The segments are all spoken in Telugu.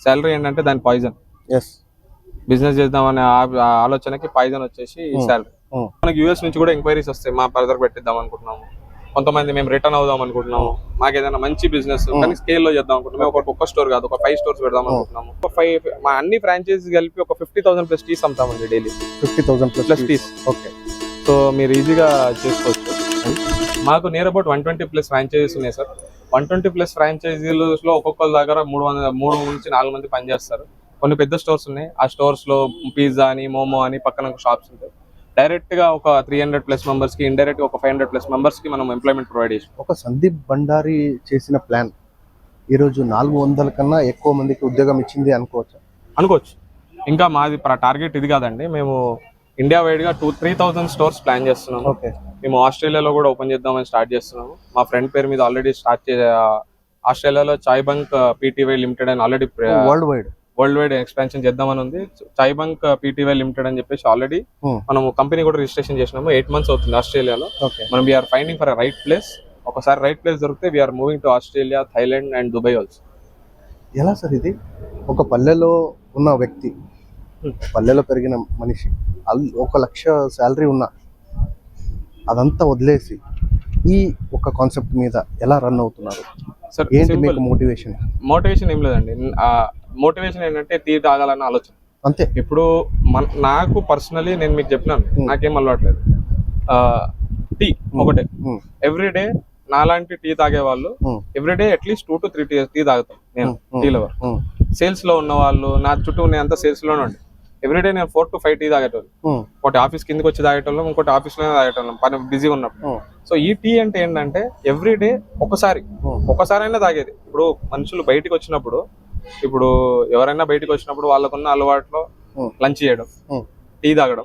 శాలరీ ఏంటంటే దాని పాయిజన్ ఎస్ బిజినెస్ చేద్దామనే ఆలోచనకి పాయిజన్ వచ్చేసి శాలరీ Hmm. మనకి యూఎస్ నుంచి కూడా ఎంక్వైరీస్ వస్తాయి మా బ్రదర్ పెట్టిద్దాం అనుకుంటున్నాము. కొంతమంది మేము రిటర్న్ అవుదాం అనుకుంటున్నాము. మాకు ఏదైనా మంచి బిజినెస్ కానీ స్కేల్లో చేద్దాం అనుకుంటున్నాం మేము ఒక ఒక్క స్టోర్ కాదు ఒక ఫైవ్ స్టోర్స్ పెడదాం అనుకుంటున్నాము. ఒక ఫైవ్ మా అన్ని ఫ్రాంచైజీస్ కలిపి ఒక fifty thousand plus teas అమ్ముతామండి daily fifty thousand plus plus teas okay so మీరు ఈజీగా చేసుకోవచ్చు. మాకు near about one twenty plus franchises ఉన్నాయి సార్ వన్ ట్వంటీ ప్లస్ ఫ్రాంచైజీలో ఒక్కొక్కరి దగ్గర మూడు వందల మూడు నుంచి నాలుగు మంది పనిచేస్తారు. కొన్ని పెద్ద స్టోర్స్ ఉన్నాయి. ఆ స్టోర్స్లో పిజ్జా అని మోమో అని పక్కన షాప్స్ ఉంటాయి. డైరెక్ట్గా ఒక త్రీ హండ్రెడ్ ప్లస్ మెంబర్స్కి ఇండైరెక్ట్గా ఒక ఫైవ్ హండ్రెడ్ ప్లస్ మెంబర్స్కి మనం ఎంప్లాయ్మెంట్ ప్రొవైడ్ చేసాం ఒక సందీప్ బండారి చేసిన ప్లాన్. ఈరోజు నాలుగు వందల కన్నా ఎక్కువ మందికి ఉద్యోగం ఇచ్చింది అనుకోవచ్చు? అనుకోవచ్చు. ఇంకా మాది టార్గెట్ ఇది కాదండి. మేము ఇండియా వైడ్గా two three thousand stores plan చేస్తున్నాము. ఓకే. మేము ఆస్ట్రేలియాలో కూడా ఓపెన్ చేద్దామని స్టార్ట్ చేస్తున్నాము. మా ఫ్రెండ్ పేరు మీద ఆల్రెడీ స్టార్ట్ చే ఆస్ట్రేలియాలో చాయ్ బంక్ పీటీవై లిమిటెడ్ అని already world wide world wide expansion చేద్దామని ఉంది. చాయ్ బంక్ పీటీవై లిమిటెడ్ అని చెప్పేసి ఆల్రెడీ. మనం కంపెనీ కూడా రిజిస్ట్రేషన్ చేసినాము. ఎయిట్ మంత్స్ అవుతుంది ఆస్ట్రేలియాలో. మనం we're finding for right place ఒకసారి రైట్ ప్లేస్ దొరికితే we're moving to Australia Thailand and Dubai also ఎలా సార్ ఇది? ఒక పల్లెలో ఉన్న వ్యక్తి. పల్లెలో పెరిగిన మనిషి ఒక లక్ష శాలరీ ఉన్న అదంతా వదిలేసి ఈ ఒక కాన్సెప్ట్ మీద ఎలా రన్ అవుతున్నారు? సార్ ఏంటి మీకు మోటివేషన్? మోటివేషన్ ఏం లేదండి. మోటివేషన్ ఏంటంటే టీ తాగాలన్న ఆలోచన. అంతే. ఇప్పుడు మన నాకు పర్సనలీ నేను మీకు చెప్పినాను. నాకేం అలవాట్లేదు. టీ ఒకటే. Hmm. ఎవ్రీ డే నాలాంటి టీ తాగే వాళ్ళు Hmm. Every day at least two to three tea tea తాగుతాం నేను. Tea lover. సేల్స్లో ఉన్న వాళ్ళు నా చుట్టూ ఉన్న అంతా సేల్స్లోనే ఉండి. ఎవ్రీ డే నేను ఫోర్ టు ఫైవ్ టీ తాగేటోళ్ళు. ఒకటి ఆఫీస్ కిందకి వచ్చి తాగేటోళ్ళం ఇంకోటి ఆఫీస్లోనే తాగేటోళ్ళం పని బిజీగా ఉన్నప్పుడు. సో ఈ టీ అంటే ఏంటంటే ఎవ్రీ డే ఒకసారి. ఒకసారైనా తాగేది ఇప్పుడు మనుషులు బయటికి వచ్చినప్పుడు ఇప్పుడు ఎవరైనా బయటికి వచ్చినప్పుడు వాళ్ళకున్న అలవాట్లో. లంచ్ చేయడం. టీ తాగడం.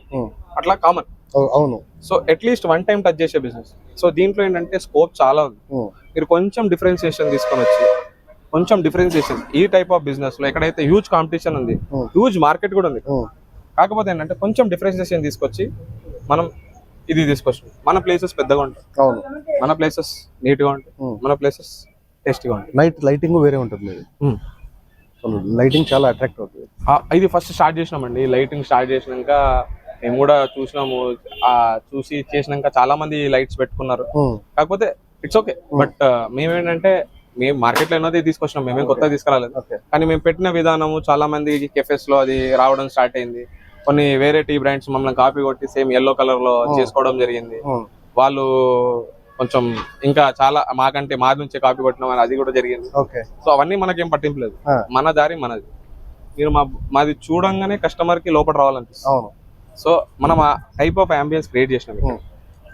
అట్లా కామన్ అవు- అవును so at least one time touch చేసే బిజినెస్ సో దీంట్లో ఏంటంటే స్కోప్ చాలా ఉంది. మీరు కొంచెం డిఫరెన్సియేషన్ తీసుకొని వచ్చి కొంచెం డిఫరెన్సియేషన్ ఈ టైప్ ఆఫ్ బిజినెస్లో ఎక్కడైతే హ్యూజ్ కాంపిటీషన్ ఉంది. హ్యూజ్ మార్కెట్ కూడా ఉంది. కాకపోతే ఏంటంటే కొంచెం డిఫరెన్సియేషన్ తీసుకొచ్చి మనం ఇది తీసుకొచ్చాం మన ప్లేసెస్ పెద్దగా ఉంటాయి. అవును. మన ప్లేసెస్ నీట్గా ఉంటాయి. మన ప్లేసెస్ టేస్టీగా ఉంటాయి. నైట్ లైటింగ్ వేరే ఉంటుంది. లైటింగ్ చాలా అట్రాక్ట్ అవుతుంది. ఇది ఫస్ట్ స్టార్ట్ చేసినామండి. లైటింగ్ స్టార్ట్ చేసినాక మేము కూడా చూసినాము. ఆ చూసి చేసినాక చాలా మంది లైట్స్ పెట్టుకున్నారు. కాకపోతే ఇట్స్ ఓకే బట్ మేమేంటంటే మేము మార్కెట్లో ఉన్నది తీసుకొచ్చినాం. మేమేం కొత్తగా తీసుకురాలేదు. కానీ మేము పెట్టిన విధానము చాలా మంది కెఫెస్లో అది రావడం స్టార్ట్ అయింది. కొన్ని వేరే టీ బ్రాండ్స్ మమ్మల్ని కాపీ కొట్టి సేమ్ ఎల్లో కలర్లో. చేసుకోవడం జరిగింది. వాళ్ళు కొంచెం ఇంకా చాలా మాకంటే మా నుంచే కాపీ కొట్టినాం అని అది కూడా జరిగింది. సో అవన్నీ మనకేం పట్టింపు Ah. మన దారి మనది. మీరు మా మాది చూడంగానే కస్టమర్కి లోపల రావాలనిపిస్తుంది. సో మనం ఆ టైప్ ఆఫ్ అంబియన్స్ క్రియేట్ చేసినాం.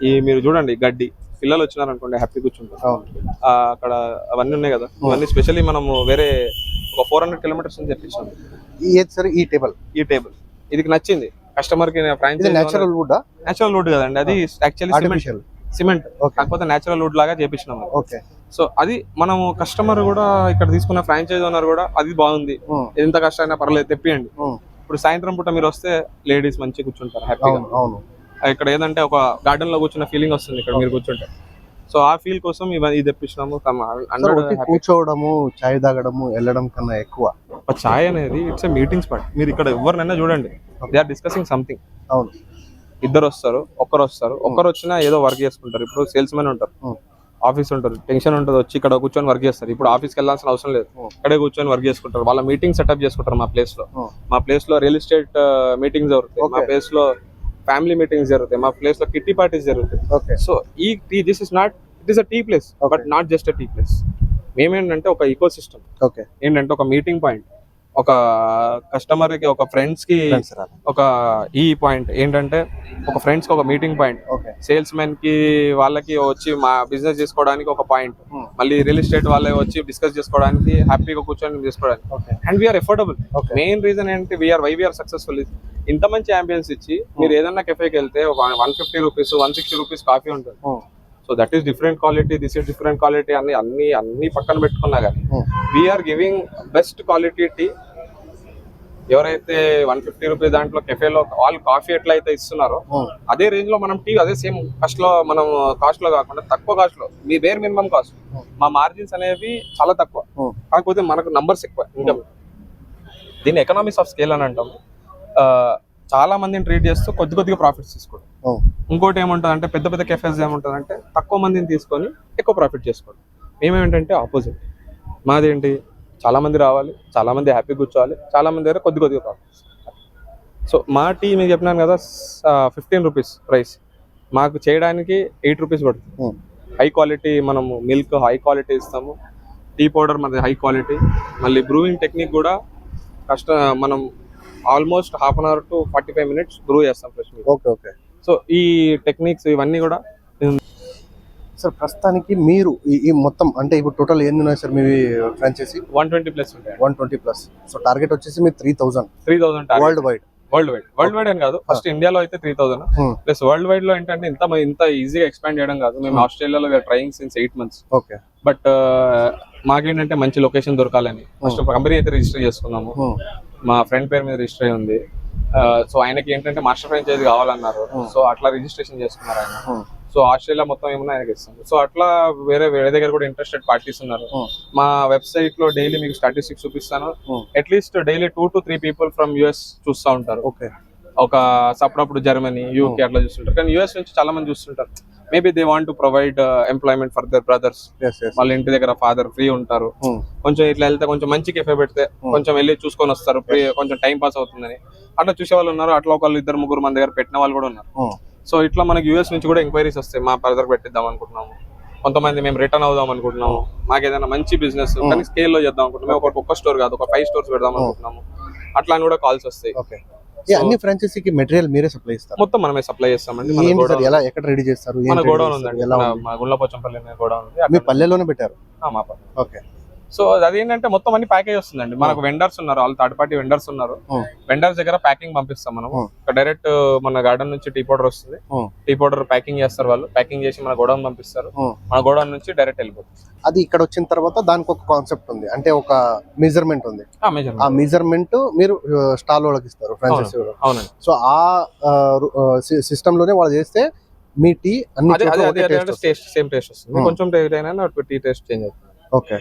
ఈ మీరు చూడండి గడ్డి. పిల్లలు వచ్చినారనుకోండి హ్యాపీ కూర్చుంటారు. అక్కడ అవన్నీ ఉన్నాయి కదా. ఇవన్నీ స్పెషల్లీ మనము వేరే ఒక ఫోర్ హండ్రెడ్ కిలోమీటర్స్ నుంచి తెప్పించాం ఈ ఏది సార్? ఈ టేబుల్ ఈ టేబుల్ ఇది నచ్చింది. కస్టమర్కి franchise natural wood natural wood కదండి. అది యాక్చువల్లీ సిమెంట్ కాకపోతే నేచురల్ వుడ్ లాగా చేపించినాం అది. ఓకే సో అది మనము కస్టమర్ కూడా ఇక్కడ తీసుకున్న ఫ్రాంచైజ్ ఓనర్ కూడా అది బాగుంది. ఎంత కష్టమైనా పర్లేదు తెప్పియండి. ఇప్పుడు సాయంత్రం పూట మీరు వస్తే లేడీస్ మంచిగా కూర్చుంటారు హ్యాపీగా అవును. ఇక్కడ ఏదంటే ఒక గార్డెన్లో కూర్చున్న ఫీలింగ్ వస్తుంది ఇక్కడ మీరు కూర్చుంటే. సో ఆ ఫీల్ కోసం ఇవన్నీ తెప్పించినాము. కూర్చోవడము చాయ్ తాగడము వెళ్ళడం కన్నా ఎక్కువ. ఛాయ్ అనేది ఇట్స్ మీటింగ్ స్పాట్ మీరు ఇక్కడ ఎవరినైనా చూడండి. దే ఆర్ డిస్కసింగ్ సంథింగ్ అవును. ఇద్దరు వస్తారు ఒక్కరు వస్తారు. ఒక్కరు వచ్చినా ఏదో వర్క్ చేసుకుంటారు. ఇప్పుడు సేల్స్ మెన్ ఉంటారు. Hmm. ఆఫీస్ ఉంటారు. టెన్షన్ ఉంటుంది. వచ్చి ఇక్కడ కూర్చొని వర్క్ చేస్తారు. ఇప్పుడు ఆఫీస్కి వెళ్ళాల్సిన అవసరం లేదు. Hmm. ఇక్కడే కూర్చొని వర్క్ చేసుకుంటారు. వాళ్ళ మీటింగ్ సెటప్ చేసుకుంటారు మా ప్లేస్లో. Hmm. మా ప్లేస్లో రియల్ ఎస్టేట్ మీటింగ్స్ మా. ప్లేస్లో ఫ్యామిలీ మీటింగ్స్ జరుగుతాయి మా ప్లేస్లో కిట్టి పార్టీస్ జరుగుతాయి. ఓకే. సో ఈ tea this is not it is a tea place. But not just a tea place మేమేంటంటే ఒక ఈకో సిస్టమ్ ఓకే. ఏంటంటే ఒక మీటింగ్ పాయింట్ ఒక కస్టమర్కి ఒక ఫ్రెండ్స్కి ఒక ఈ పాయింట్ ఏంటంటే ఒక ఫ్రెండ్స్కి ఒక మీటింగ్ పాయింట్ సేల్స్ మెన్కి వాళ్ళకి వచ్చి మా బిజినెస్ చేసుకోవడానికి ఒక పాయింట్ Hmm. మళ్ళీ రియల్ ఎస్టేట్ వాళ్ళే వచ్చి డిస్కస్ చేసుకోవడానికి హ్యాపీగా కూర్చొని చేసుకోవడానికి. And we're affordable. Main reason ఏంటి వీఆర్ వై వీఆర్ సక్సెస్ఫుల్ ఇంత మంచి అంబియన్స్ ఇచ్చి మీరు ఏదన్నా కెఫేకి వెళ్తే one fifty rupees one sixty rupees coffee ఉంటుంది. So that is different quality this is different quality అన్ని అన్ని అన్ని పక్కన పెట్టుకున్నా కానీ we're giving best quality tea ఎవరైతే వన్ ఫిఫ్టీ రూపీస్ దాంట్లో కెఫేలో వాళ్ళు కాఫీ ఎట్లా అయితే ఇస్తున్నారో అదే రేంజ్లో మనం టీ అదే సేమ్ కాస్ట్లో మనం కాస్ట్లో కాకుండా తక్కువ కాస్ట్లో మీ వేర్ మినిమం కాస్ట్ మా మార్జిన్స్ అనేవి చాలా తక్కువ. కాకపోతే మనకు నంబర్స్ ఎక్కువ ఇంకా దీన్ని ఎకనామిక్స్ ఆఫ్ స్కేల్ అని అంటాం ఆ, చాలా మందిని ట్రీట్ చేస్తూ కొద్ది కొద్దిగా ప్రాఫిట్స్ తీసుకోవడం. ఇంకోటి ఏముంటుంది అంటే పెద్ద పెద్ద కెఫేస్ ఏముంటుంది అంటే తక్కువ మందిని తీసుకొని ఎక్కువ ప్రాఫిట్ చేసుకోవడం. మేమేంటంటే ఆపోజిట్ మాదేంటి? చాలా మంది రావాలి చాలా మంది హ్యాపీ కూర్చోవాలి చాలా మంది దగ్గర కొద్ది కొద్దిగా ప్రాఫిట్స్ సో మా టీ మీకు చెప్పినాను కదా ఫిఫ్టీన్ రూపీస్ ప్రైస్ మాకు చేయడానికి ఎయిట్ రూపీస్ పడుతుంది. హై క్వాలిటీ మనము మిల్క్ హై క్వాలిటీ ఇస్తాము. టీ పౌడర్ మనది హై క్వాలిటీ మళ్ళీ బ్రూయింగ్ టెక్నిక్ కూడా కష్ట మనం almost half an hour to forty five minutes brew చేస్తాం fresh milk okay okay. So ఈ టెక్నిక్స్ ఇవన్నీ కూడా సార్ ప్రస్తుతానికి మీరు ఈ మొత్తం అంటే ఇప్పుడు టోటల్ ఎన్ని ఉన్నాయి సార్ మీ ఫ్రాంచైజీ? వన్ ట్వంటీ ప్లస్ ఉంటాయి. One twenty plus. So target వచ్చేసి మీ three thousand. Three thousand world wide world wide world wide అని కాదు. ఫస్ట్ ఇండియాలో అయితే three thousand. Hmm. Plus world వైడ్లో ఏంటంటే ఇంత ఇంత ఈజీగా ఎక్స్పాండ్ చేయడం కాదు. మేము Hmm. ఆస్ట్రేలియాలో trying since eight months okay. But మాకేంటంటే మంచి లొకేషన్ దొరకాలని. ఫస్ట్ కంపెనీ అయితే రిజిస్టర్ చేసుకున్నాము. మా ఫ్రెండ్ పేరు మీద రిజిస్టర్ అయి ఉంది. సో ఆయనకి ఏంటంటే మాస్టర్ ఫ్రాంచైజ్ కావాలన్నారు. సో అట్లా రిజిస్ట్రేషన్ చేసుకున్నారు ఆయన. సో ఆస్ట్రేలియా మొత్తం ఏమన్నా ఆయనకి ఇస్తాం. సో అట్లా వేరే వేరే దగ్గర కూడా ఇంట్రెస్టెడ్ పార్టీస్ ఉన్నారు. మా వెబ్సైట్లో డైలీ మీకు స్టాటిస్టిక్స్ చూపిస్తాను. At least daily two to three people from US చూస్తూ ఉంటారు. ఓకే. ఒక అప్పుడప్పుడు జర్మనీ యూకే అట్లా చూస్తుంటారు. కానీ యుఎస్ నుంచి చాలా మంది చూస్తుంటారు. Maybe they want to provide employment for their brothers వాళ్ళ ఇంటి దగ్గర ఫాదర్ ఫ్రీ ఉంటారు. కొంచెం ఇట్లా వెళ్తే కొంచెం మంచి కెఫే పెడితే Hmm. కొంచెం వెళ్ళి చూసుకొని వస్తారు. కొంచెం టైం పాస్ అవుతుందని. అట్లా చూసే వాళ్ళు ఉన్నారు. అట్లా ఒకళ్ళు ఇద్దరు ముగ్గురు మన దగ్గర పెట్టిన వాళ్ళు కూడా ఉన్నారు. సో ఇట్లా మనకి యూఎస్ నుంచి కూడా ఎంక్వైరీస్ వస్తాయి. మా బ్రదర్ పెట్టిద్దాం అనుకుంటున్నాము. కొంతమంది మేము రిటర్న్ అవుదాం అనుకుంటున్నాము. మాకు ఏదైనా మంచి బిజినెస్ Hmm. కానీ స్కేల్లో చేద్దాం అనుకుంటున్నాం ఒక ఒక్క స్టోర్ కాదు. ఒక ఫైవ్ స్టోర్స్ పెడదాం Hmm. అనుకుంటున్నాము. అట్లా అని కూడా కాల్స్ వస్తాయి. అన్ని ఫ్రాంచైజీకి మెటీరియల్ మీరే సప్లై ఇస్తారు. మొత్తం మనమే సప్లై చేస్తామండి. ఏంటి సార్ ఎలా ఎక్కడ రెడీ చేస్తారు మన గోడౌన్? ఉందండి. ఎలా గుళ్ళపోచంపల్లి గోడౌన్ ఉంది. మీ పల్లెలోనే పెట్టారు. ఓకే. సో అది ఏంటంటే మొత్తం అన్ని ప్యాకేజ్ వస్తుందండి. మనకు వెండర్స్ ఉన్నారు వాళ్ళు థర్డ్ పార్టీ వెండర్స్ ఉన్నారు. వెండర్స్ దగ్గర ప్యాకింగ్ పంపిస్తాం మనం. డైరెక్ట్ మన గార్డెన్ నుంచి టీ పౌడర్ వస్తుంది. టీ పౌడర్ ప్యాకింగ్ చేస్తారు వాళ్ళు. ప్యాకింగ్ చేసి మన గోడౌన్ పంపిస్తారు. మన గోడౌన్ నుంచి డైరెక్ట్ వెళ్ళిపోతుంది. అది ఇక్కడ వచ్చిన తర్వాత దానికి ఒక కాన్సెప్ట్ ఉంది. అంటే ఒక మెజర్మెంట్ ఉంది. ఆ, మెజర్మెంట్ మీరు స్టాల్ వాళ్ళకి ఇస్తారు ఫ్రాంచైజీ అవునండి. సో ఆ సిస్టమ్లోనే వాళ్ళు చేస్తే మీ టీ అన్ని సేమ్ టేస్ట్ వస్తుంది. కొంచెం టీ టేస్ట్ చేంజ్ అవుతుంది. ఓకే.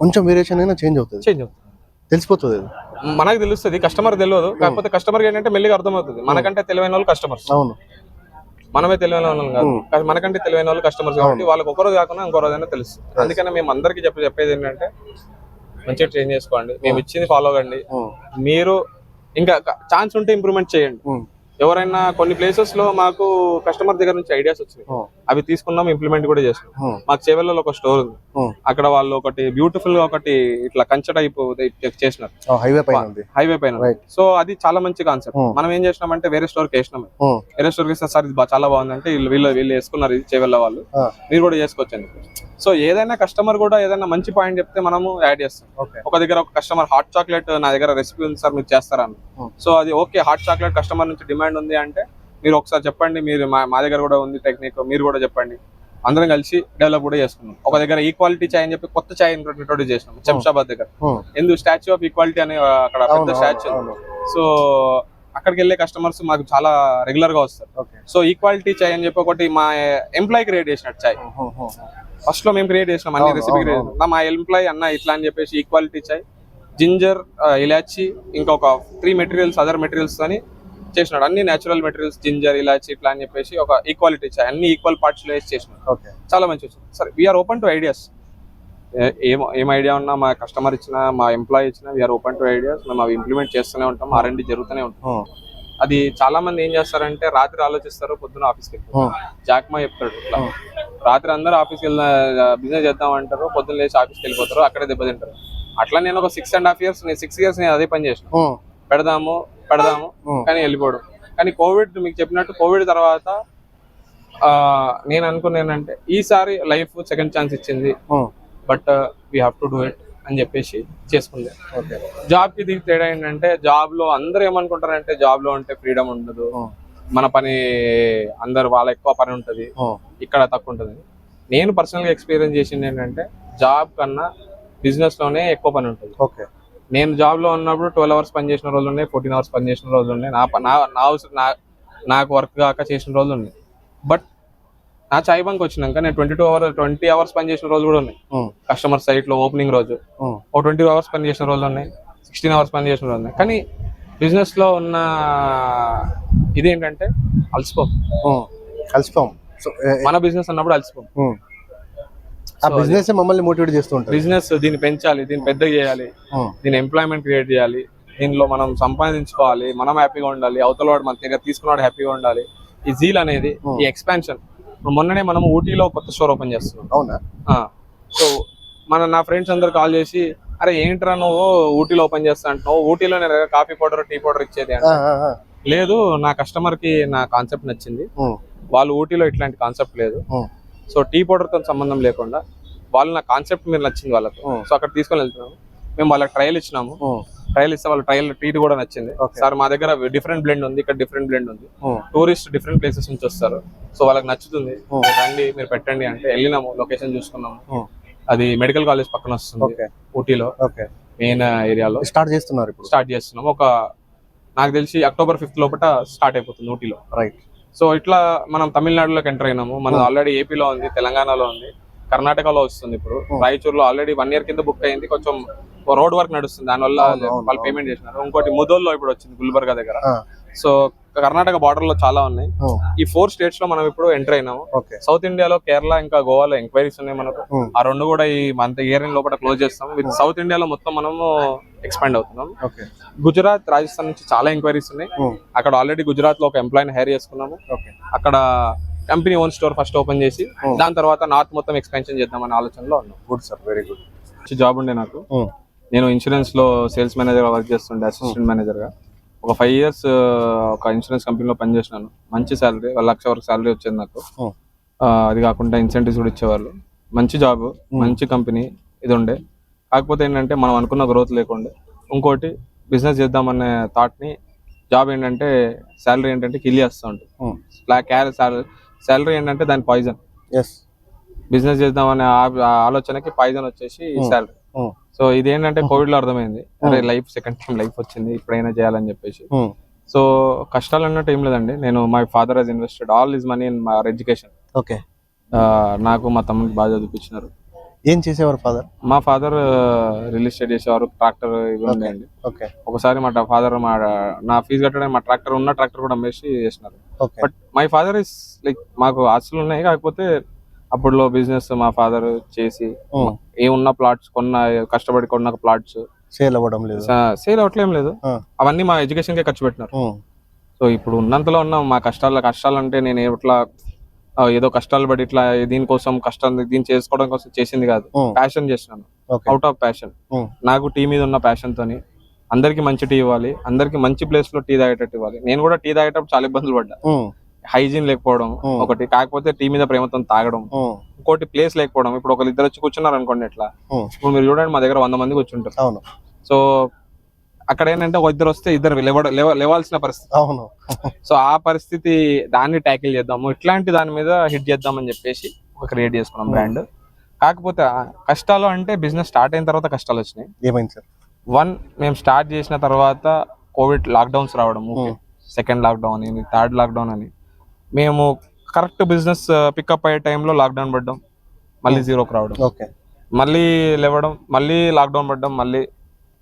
కొంచెం వేరియేషన్ అయినా చేంజ్ అవుతుంది. చేంజ్ అవుతుంది. తెలిసిపోతుంది. మనకు తెలుస్తుంది కస్టమర్ తెలియదు. కాకపోతే కస్టమర్ ఏంటంటే మెల్లిగా అర్థమవుతుంది. మనకంటే తెలివైన వాళ్ళు కస్టమర్స్ అవును. మనమే తెలివైన వాళ్ళం కాదు. కా- మనకంటే తెలివైన వాళ్ళు కస్టమర్స్ కాబట్టి వాళ్ళకి ఒక రోజు కాకుండా ఇంకో రోజైనా తెలుస్తుంది. అందుకనే మేము అందరికీ చెప్పి చెప్పేది ఏంటంటే మంచిగా చేంజ్ చేసుకోండి. మేము ఇచ్చింది ఫాలో అవ్వండి. మీరు ఇంకా ఛాన్స్ ఉంటే ఇంప్రూవ్మెంట్ చేయండి. ఎవరైనా కొన్ని ప్లేసెస్లో మాకు కస్టమర్ దగ్గర నుంచి ఐడియాస్ వచ్చినాయి. అవి తీసుకున్నాం ఇంప్లిమెంట్ కూడా చేసినాం ఉం. మాకు చేవెళ్ళలో ఒక స్టోర్ ఉంది. అక్కడ వాళ్ళు ఒకటి బ్యూటిఫుల్గా ఒకటి ఇట్లా కంచె టైప్ చేసినారు హైవే పైన హైవే పైన. సో అది చాలా మంచి కాన్సెప్ట్. మనం ఏం చేసినామంటే వేరే స్టోర్కి వేసినాం. వేరే స్టోర్కి సార్ ఇది చాలా బాగుంది అంటే వీళ్ళు వీళ్ళు వేసుకున్నారు ఇది చేవెళ్ళ వాళ్ళు. మీరు కూడా చేసుకోవచ్చండి సో ఏదైనా కస్టమర్ కూడా ఏదైనా మంచి పాయింట్ చెప్తే మనము యాడ్ చేస్తాం ఒక దగ్గర ఒక కస్టమర్ హాట్ చాక్లెట్ నా దగ్గర రెసిపీ ఉంది సార్ మీరు చేస్తారా. సో అది ఓకే హాట్ చాక్లెట్ కస్టమర్ నుంచి డిమాండ్ ఉంది అంటే మీరు ఒకసారి చెప్పండి మీరు మా మా దగ్గర కూడా ఉంది టెక్నిక్ మీరు కూడా చెప్పండి. అందరం కలిసి డెవలప్ కూడా చేసుకున్నాం ఒక దగ్గర ఈక్వాలిటీ చాయ్ అని చెప్పి కొత్త చాయ్ ఇంట్రొడ్యూస్ చేసినాం శంషాబాద్ దగ్గర. ఉం. ఎందుకు? స్టాచ్యూ ఆఫ్ ఈక్వాలిటీ అనే అక్కడ పెద్ద స్టాచ్యూ. సో అక్కడికి వెళ్ళే కస్టమర్స్ మాకు చాలా రెగ్యులర్గా వస్తారు. సో ఈక్వాలిటీ చాయ్ అని చెప్పి ఒకటి మా ఎంప్లాయ్ క్రియేట్ చేసినట్టు చాయ్. ఫస్ట్లో మేము క్రియేట్ చేసినాం అన్ని రెసిపీ క్రియేట్ చేసినాం మా ఎంప్లాయ్ అన్న ఇట్లా అని చెప్పేసి ఈక్వాలిటీ చాయ్ జింజర్ ఇలాచి ఇంకా ఒక త్రీ మెటీరియల్స్ అదర్ మెటీరియల్స్ అని చేసినాడు. అన్ని నేచురల్ మెటీరియల్స్ జింజర్ ఇలాచి ఇట్లా అని చెప్పేసి ఒక ఈక్వాలిటీ చాయ్ అన్ని ఈక్వల్ పార్ట్స్లో వేసి చేసినాడు. చాలా మంచి వచ్చింది. సరే వీఆర్ ఓపెన్ టు ఐడియాస్ ఏం ఏం ఐడియా ఉన్నా మా కస్టమర్ ఇచ్చిన మా ఎంప్లాయ్ ఇచ్చిన వీఆర్ ఓపెన్ టు ఐడియాస్ మేము అవి ఇంప్లిమెంట్ చేస్తూనే ఉంటాం ఆర్ అండ్ జరుగుతూనే ఉంటాం. అది చాలా మంది ఏం చేస్తారంటే రాత్రి ఆలోచిస్తారు పొద్దున ఆఫీస్కి వెళ్తారు. జాక్మా చెప్తాడు ఇట్లా. రాత్రి అందరూ ఆఫీస్కి వెళ్ళిన బిజినెస్ చేద్దాం అంటారు పొద్దున్న లేచి ఆఫీస్కి వెళ్ళిపోతారు అక్కడే దెబ్బతింటారు. అట్లా నేను ఒక సిక్స్ అండ్ హాఫ్ ఇయర్స్ నేను సిక్స్ ఇయర్స్ నేను అదే పని చేసిన. పెడదాము పెడదాము. కానీ వెళ్ళిపోవడం. కానీ కోవిడ్ మీకు చెప్పినట్టు కోవిడ్ తర్వాత నేను అనుకున్నానంటే ఈసారి లైఫ్ సెకండ్ ఛాన్స్ ఇచ్చింది. But we have to do it అని చెప్పేసి చేసుకుంది. జాబ్కి దీనికి తేడా ఏంటంటే జాబ్లో అందరూ ఏమనుకుంటారంటే జాబ్లో ఉంటే ఫ్రీడమ్ ఉండదు. మన పని అందరు వాళ్ళ ఎక్కువ పని ఉంటది. ఇక్కడ తక్కువ ఉంటుంది. నేను పర్సనల్గా ఎక్స్పీరియన్స్ చేసింది ఏంటంటే జాబ్ కన్నా బిజినెస్లోనే ఎక్కువ పని ఉంటుంది. ఓకే. నేను జాబ్లో ఉన్నప్పుడు ట్వెల్వ్ అవర్స్ పని చేసిన రోజులు ఉన్నాయి ఫోర్టీన్ అవర్స్ పని చేసిన రోజులు ఉన్నాయి నా నా నాకు వర్క్ కాక చేసిన రోజులు ఉన్నాయి బట్ నా చాయ్ బంక్ వచ్చినాక నేను twenty two hour twenty hours పని చేసిన రోజులు కూడా ఉన్నాయి. కస్టమర్ సైట్లో ఓపెనింగ్ రోజు. ఓ ట్వంటీ అవర్స్ పని చేసిన రోజులు ఉన్నాయి. సిక్స్టీన్ అవర్స్ పని చేసిన వాళ్ళు ఉన్నాయి. కానీ బిజినెస్లో ఉన్న ఇదేంటంటే అలసిపోం. ఉమ్. కలిసిపోం. సో ఏ- మన బిజినెస్ అన్నప్పుడు అలసిపోం. ఆ బిజినెస్ మమ్మల్ని మోటివేట్ చేస్తూ బిజినెస్ దీన్ని పెంచాలి దీన్ని పెద్దగా చేయాలి. దీని ఎంప్లాయ్మెంట్ క్రియేట్ చేయాలి. దీనిలో మనం సంపాదించుకోవాలి మనం హ్యాపీగా ఉండాలి అవతల వాడు మన దగ్గర తీసుకున్నాడు హ్యాపీగా ఉండాలి. ఈ జీల్ అనేది ఈ ఎక్స్పాన్షన్ మొన్ననే మనం ఊటీలో కొత్త స్టోర్ ఓపెన్ చేస్తున్నాం. అవునా? సో మన నా ఫ్రెండ్స్ అందరు కాల్ చేసి అరే ఏంట్రా నువ్వు ఊటీలో ఓపెన్ చేస్తా అంటున్నావు? ఊటీలో నేను కాఫీ పౌడర్ టీ పౌడర్ ఇచ్చేది అంటే. లేదు నా కస్టమర్కి నా కాన్సెప్ట్ నచ్చింది. ఉమ్. వాళ్ళు ఊటీలో ఇట్లాంటి కాన్సెప్ట్ లేదు. ఉమ్. సో టీ పౌడర్తో సంబంధం లేకుండా వాళ్ళు నా కాన్సెప్ట్ మీరు నచ్చింది వాళ్ళకు. సో అక్కడ తీసుకొని వెళ్తున్నాము. మేము వాళ్ళకి ట్రయల్ ఇచ్చినాము. ట్రయల్ ఇస్తే వాళ్ళ ట్రయల్ టీట్ కూడా నచ్చింది. సార్ మా దగ్గర డిఫరెంట్ బ్లెండ్ ఉంది ఇక్కడ డిఫరెంట్ బ్లెండ్ ఉంది. టూరిస్ట్ డిఫరెంట్ ప్లేసెస్ నుంచి వస్తారు. సో వాళ్ళకి నచ్చుతుంది. రండి మీరు పెట్టండి అంటే వెళ్ళినాము లొకేషన్ చూసుకున్నాము. అది మెడికల్ కాలేజ్ పక్కన వస్తుంది ఊటీలో. ఓకే. మెయిన్ ఏరియాలో. స్టార్ట్ చేస్తున్నారు ఇప్పుడు. స్టార్ట్ చేస్తున్నాం ఒక నాకు తెలిసి అక్టోబర్ ఫిఫ్త్ లోపల స్టార్ట్ అయిపోతుంది ఊటీలో. రైట్. సో ఇట్లా మనం తమిళనాడులోకి ఎంటర్ అయినాము మనం Hmm. ఆల్రెడీ ఏపీలో ఉంది తెలంగాణలో ఉంది కర్ణాటకలో వస్తుంది ఇప్పుడు. రాయచూరులో ఆల్రెడీ వన్ ఇయర్ కింద బుక్ అయింది కొంచెం రోడ్ వర్క్ నడుస్తుంది దానివల్ల వాళ్ళు. పేమెంట్ చేసినారు ఇంకోటి ముదోల్లో ఇప్పుడు వచ్చింది గుల్బర్గా దగ్గర. సో కర్ణాటక బార్డర్లో చాలా ఉన్నాయి. ఈ ఫోర్ స్టేట్స్లో మనం ఇప్పుడు ఎంటర్ అయినాము. ఓకే. సౌత్ ఇండియాలో కేరళ ఇంకా గోవాలో ఎంక్వైరీస్ ఉన్నాయి మనకు. ఆ రెండు కూడా ఈ మంత్ ఇయర్ లోపల క్లోజ్ చేస్తాం విత్ సౌత్ ఇండియాలో మొత్తం మనము ఎక్స్పాండ్ అవుతున్నాం. గుజరాత్ రాజస్థాన్ నుంచి చాలా ఎంక్వైరీస్ ఉన్నాయి. అక్కడ ఆల్రెడీ గుజరాత్లో ఒక ఎంప్లాయీని హైర్ చేసుకున్నాము. ఓకే. అక్కడ company own store first open చేసి. దాని తర్వాత నార్త్ మొత్తం ఎక్స్పాన్షన్ చేద్దామనే ఆలోచనలో ఉన్నాం. Good sir very good. మంచి జాబ్ ఉండే నాకు. నేను ఇన్సూరెన్స్లో సేల్స్ మేనేజర్గా వర్క్ చేస్తుండే అసిస్టెంట్ మేనేజర్గా ఒక ఫైవ్ ఇయర్స్ ఒక ఇన్సూరెన్స్ కంపెనీలో పనిచేసినాను. మంచి శాలరీ ఒక లక్ష వరకు శాలరీ వచ్చేది నాకు. అది కాకుండా ఇన్సెంటివ్స్ కూడా ఇచ్చేవాళ్ళు. మంచి జాబ్ మంచి కంపెనీ ఇది ఉండే. కాకపోతే ఏంటంటే మనం అనుకున్న గ్రోత్ లేకుండే. ఇంకోటి బిజినెస్ చేద్దామనే థాట్ని జాబ్ ఏంటంటే శాలరీ ఏంటంటే కిల్ చేస్తూ ఉంటుంది శాలరీ ఏంటంటే దాని పాయిజన్ ఎస్ బిజినెస్ చేద్దామనే ఆలోచనకి పాయిజన్ వచ్చేసి శాలరీ సో ఇదేంటంటే కోవిడ్లో అర్థమైంది. అరే లైఫ్ సెకండ్ టైం లైఫ్ వచ్చింది ఇప్పుడైనా చేయాలని చెప్పేసి. సో కష్టాలు అన్నట్టు ఏం లేదండి. నేను my father he's invested all is money in my education okay. నాకు మా తమ్ముడికి బాగా చదివించినారు ఏం చేసేవారు ఫాదర్ మా ఫాదర్ రియల్ ఎస్టేట్ చేసేవారు ట్రాక్టర్ ఇవి ఉన్నాయండి ఓకే. ఒకసారి మా ఫాదర్ మా నా ఫీజు కట్టడానికి మా ట్రాక్టర్ ఉన్న ట్రాక్టర్ కూడా అమ్మేసి చేసినారు. But my father is like మాకు ఆస్తులు ఉన్నాయి కాకపోతే అప్పుడులో బిజినెస్ మా ఫాదర్ చేసి ఏమున్న ప్లాట్స్ కొన్న కష్టపడి కొన్న ప్లాట్స్ సేల్ అవ్వడం లేదు. సేల్ అవట్లేం లేదు. అవన్నీ మా ఎడ్యుకేషన్ కే ఖర్చు పెట్టినారు. సో ఇప్పుడు ఉన్నంతలో ఉన్న మా కష్టాల కష్టాలు అంటే నేను ఇట్లా ఏదో కష్టాలు పడి ఇట్లా దీనికోసం కష్టం దీన్ని చేసుకోవడం కోసం చేసింది కాదు. ప్యాషన్ చేసినాను. Out of passion. నాకు టీ మీద ఉన్న ప్యాషన్ తోని అందరికి మంచి టీ ఇవ్వాలి అందరికి మంచి ప్లేస్లో టీ తాగేటట్టు ఇవ్వాలి. నేను కూడా టీ తాగేటప్పుడు చాలా ఇబ్బందులు పడ్డా. హైజీన్ లేకపోవడం. ఒకటి కాకపోతే టీ మీద ప్రేమతో తాగడం. ఇంకోటి ప్లేస్ లేకపోవడం. ఇప్పుడు ఒకరు ఇద్దరు వచ్చి కూర్చున్నారు అనుకోండి ఉమ్. ఇప్పుడు మీరు చూడండి మా దగ్గర వంద మంది కూర్చుంటారు. సో అక్కడ ఏంటంటే ఒక ఇద్దరు వస్తే ఇద్దరు లేవాల్సిన పరిస్థితి. అవును. సో ఆ పరిస్థితి దాన్ని ట్యాకిల్ చేద్దాము. ఇట్లాంటి దాని మీద హిట్ చేద్దామని చెప్పేసి ఒక క్రియేట్ చేసుకున్నాం బ్రాండ్. కాకపోతే కష్టాలు అంటే బిజినెస్ స్టార్ట్ అయిన తర్వాత కష్టాలు వచ్చినాయి. ఏమైంది సార్? వన్ మేము స్టార్ట్ చేసిన తర్వాత కోవిడ్ లాక్డౌన్స్ రావడం సెకండ్ లాక్డౌన్ అని థర్డ్ లాక్డౌన్ అని. మేము కరెక్ట్ బిజినెస్ పికప్ అయ్యే టైంలో లాక్డౌన్ పడ్డాం. మళ్ళీ జీరోకి రావడం. ఓకే మళ్ళీ లేవడం మళ్ళీ లాక్డౌన్ పడ్డం మళ్ళీ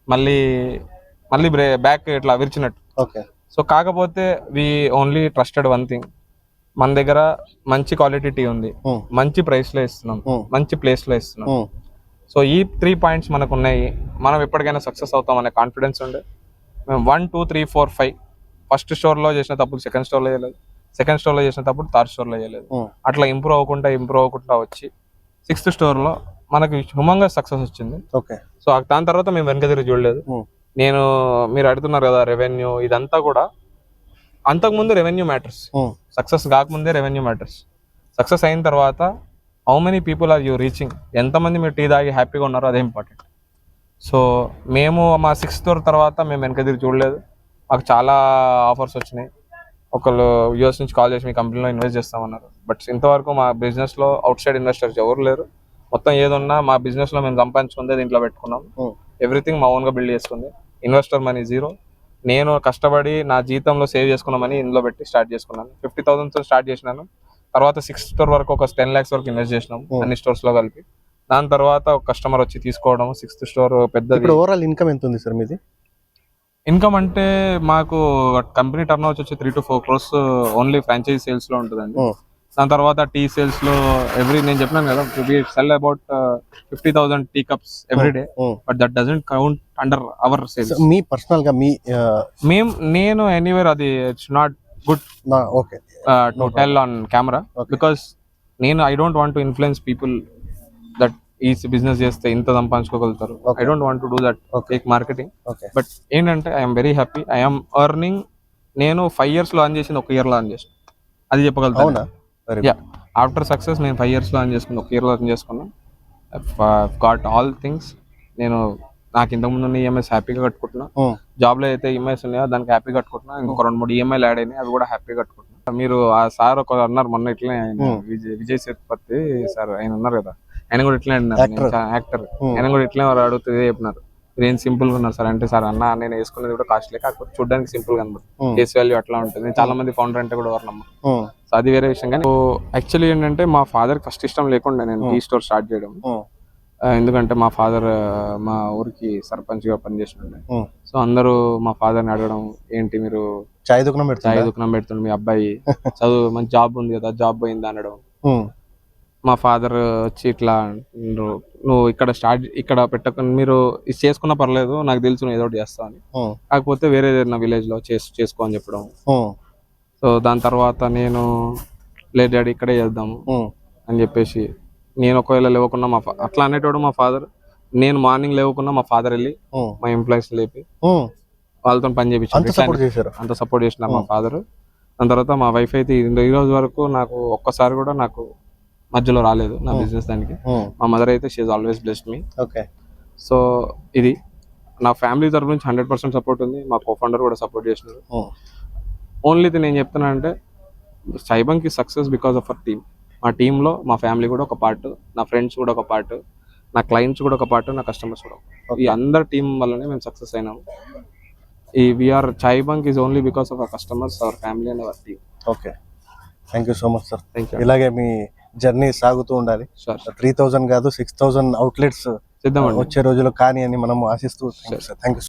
మళ్ళీ మళ్ళీ బ్రే బ్యాక్ ఇట్లా విరిచినట్టు. ఓకే సో కాకపోతే we only trusted one thing మన దగ్గర మంచి క్వాలిటీ టీ ఉంది. ఉమ్. మంచి ప్రైస్లో ఇస్తున్నాం. ఉమ్. మంచి ప్లేస్లో ఇస్తున్నాం. సో ఈ త్రీ పాయింట్స్ మనకు ఉన్నాయి. మనం ఎప్పటికైనా సక్సెస్ అవుతాం అనే కాన్ఫిడెన్స్ ఉండే. మేము one two three four five first స్టోర్లో చేసిన తప్పుడు సెకండ్ స్టోర్లో చేయలేదు. సెకండ్ స్టోర్లో చేసిన తప్పుడు థర్డ్ స్టోర్లో చేయలేదు. అట్లా ఇంప్రూవ్ అవ్వకుండా ఇంప్రూవ్ అవ్వకుండా వచ్చి సిక్స్త్ స్టోర్లో మనకి హుమంగా సక్సెస్ వచ్చింది. ఓకే. సో దాని తర్వాత మేము వెనక తిరిగి చూడలేదు. నేను మీరు అడుగుతున్నారు కదా రెవెన్యూ ఇదంతా కూడా అంతకుముందు రెవెన్యూ మ్యాటర్స్. సక్సెస్ కాకముందే రెవెన్యూ మ్యాటర్స్ సక్సెస్ అయిన తర్వాత how many people are you reaching ఎంతమంది మీరు టీ తాగి హ్యాపీగా ఉన్నారో అదే ఇంపార్టెంట్ సో మేము మా సిక్స్త్ తర్వాత మేము వెనక తిరిగి చూడలేదు. మాకు చాలా ఆఫర్స్ వచ్చినాయి. ఒకళ్ళు యూఎస్ నుంచి కాల్ చేసి మీ కంపెనీలో ఇన్వెస్ట్ చేస్తామన్నారు. బట్ ఇంతవరకు మా బిజినెస్లో అవుట్ సైడ్ ఇన్వెస్టర్స్ ఎవరు లేరు. మొత్తం ఏదున్నా మా బిజినెస్లో మేము సంపాదించుకుందే దీంట్లో పెట్టుకున్నాం. ఎవ్రీథింగ్ మా ఓన్గా బిల్డ్ చేసుకుంది. ఇన్వెస్టర్ మనీ జీరో నేను కష్టపడి నా జీతంలో సేవ్ చేసుకున్న మనీ ఇందులో పెట్టి స్టార్ట్ చేసుకున్నాను. ఫిఫ్టీ తో స్టార్ట్ చేసినాను. తర్వాత సిక్స్ స్టోర్ వరకు ఒక టెన్ లాక్స్ వరకు ఇన్వెస్ట్ చేసినాం Hmm. అన్ని స్టోర్స్లో కలిపి. దాని తర్వాత ఒక కస్టమర్ వచ్చి తీసుకోవడం సిక్స్త్ స్టోర్ ఇప్పుడు ఓవరాల్ ఇన్కమ్ ఎంత ఉంది సార్ మీది? ఇన్కమ్ అంటే మాకు కంపెనీ టర్న్ వచ్చి three to four crores only franchise సేల్స్లో ఉంటుందండి. దాని తర్వాత టీ సేల్స్లో ఎవ్రీ నేను చెప్పినాను కదా sell about fifty thousand tea cups every day. But that doesn't count under our sales మీ పర్సనల్గా మీ ఆ, మేము నేను ఎనీవేర్ అది it's not good okay to tell on camera. Because నేను I don't want to influence people that ఈ బిజినెస్ చేస్తే ఇంత సంపాదించుకోగలుగుతారు. I don't want to do that. Take marketing okay but ఏంటంటే I'm very happy I'm earning నేను ఫైవ్ ఇయర్స్లో అర్న్ చేసింది ఒక ఇయర్లో అర్న్ చేసిన. అది చెప్పగలుగుతాను. యా ఆఫ్టర్ సక్సెస్ నేను ఫైవ్ ఇయర్స్లో అర్న్ చేసుకుని ఒక ఇయర్లో అర్న్ చేసుకున్నా. గాట్ ఆల్ థింగ్స్ నేను నాకు ఇంతకుముందు ఉన్న ఈఎంఐస్ హ్యాపీగా కట్టుకుంటున్నా. Hmm. జాబ్లో అయితే ఈఎంఐస్ ఉన్నాయో దానికి హ్యాపీ కట్టుకుంటున్నా. ఇంకొక రెండు మూడు ఈఎంఐలు యాడ్ అయినాయి అవి కూడా హ్యాపీ కట్టుకుంటున్నా. మీరు ఆ సార్ ఒక అన్నారు మొన్న ఇట్లనే విజయ్ సేతుపతి సార్ ఆయన ఉన్నారు కదా. ఆయన కూడా Actor. అన్నారు యాక్టర్ Hmm. ఆయన కూడా ఇట్లనే వారు అడుగుతుంది చెప్పినారు. ఏం సింపుల్గా ఉన్నారు సార్ అంటే సార్ అన్న నేను వేసుకునేది కూడా కాస్ట్లీ కాకపోతే చూడడానికి సింపుల్గా అన్నమాట Hmm. ఫేస్ వాల్యూ అట్లా ఉంటుంది. నేను చాలా మంది ఫౌండర్ అంటే కూడా ఎవరు ఉమ్, సో అది వేరే విషయం. కానీ యాక్చువల్లీ ఏంటంటే మా ఫాదర్ ఫస్ట్ ఇష్టం లేకుండా నేను టీ స్టోర్ స్టార్ట్ చేయడం. ఆ, ఎందుకంటే మా ఫాదర్ మా ఊరికి సర్పంచ్గా పనిచేస్తుండే. సో అందరూ మా father ని అడగడం ఏంటి మీరు చాయ్ దుకాణం చాయ్ దుకాణం పెడుతుండే మీ అబ్బాయి. చదువు మంచి జాబ్ ఉంది కదా జాబ్ పోయింది అనడం. మా ఫాదర్ వచ్చి ఇట్లా నువ్వు ఇక్కడ స్టార్ట్ ఇక్కడ పెట్టకుండా మీరు ఇది చేసుకున్నా పర్లేదు నాకు తెలుసు నువ్వు ఏదో ఒకటి చేస్తావు అని. కాకపోతే వేరే ఏదైనా విలేజ్లో చేసు చేసుకో అని చెప్పడం. సో దాని తర్వాత నేను లేదు డాడీ ఇక్కడే చేద్దాము అని చెప్పేసి నేను ఒకవేళ లేవకున్నా మా అట్లా అనేటోడు మా ఫాదర్ నేను మార్నింగ్ లేవకున్నా మా ఫాదర్ వెళ్ళి మా ఎంప్లాయీస్ లేపి. వాళ్ళతో పని చేశారు? అంత సపోర్ట్ చేసిన మా ఫాదర్ దాని తర్వాత మా వైఫ్ అయితే ఈ రోజు వరకు నాకు ఒక్కసారి కూడా నాకు మధ్యలో రాలేదు నా బిజినెస్ దానికి. ఉమ్, మా మదర్ అయితే she always blessed me okay so ఇది. నా ఫ్యామిలీ తరపు నుంచి హండ్రెడ్ పర్సెంట్ సపోర్ట్ ఉంది. మా కో ఫౌండర్ కూడా సపోర్ట్ చేసినారు ఓన్లీ నేను చెప్తున్నా అంటే సైబంకి success because of our team మా టీంలో మా ఫ్యామిలీ కూడా ఒక పార్ట్ నా ఫ్రెండ్స్ కూడా ఒక పార్ట్ నా క్లయింట్స్ కూడా ఒక పార్ట్ నా కస్టమర్స్ కూడా. ఈ అందరి టీం వల్లనే మేము సక్సెస్ అయినాము ఈ we're Chai Bunk is only because of our customers our family and our team okay thank you so much sir thank you ఇలాగే మీ జర్నీ సాగుతూ ఉండాలి. త్రీ థౌజండ్ కాదు సిక్స్ థౌజండ్ అవుట్లెట్స్ వచ్చే రోజుల్లో కానీ అని మనం ఆశిస్తూ థ్యాంక్ యూ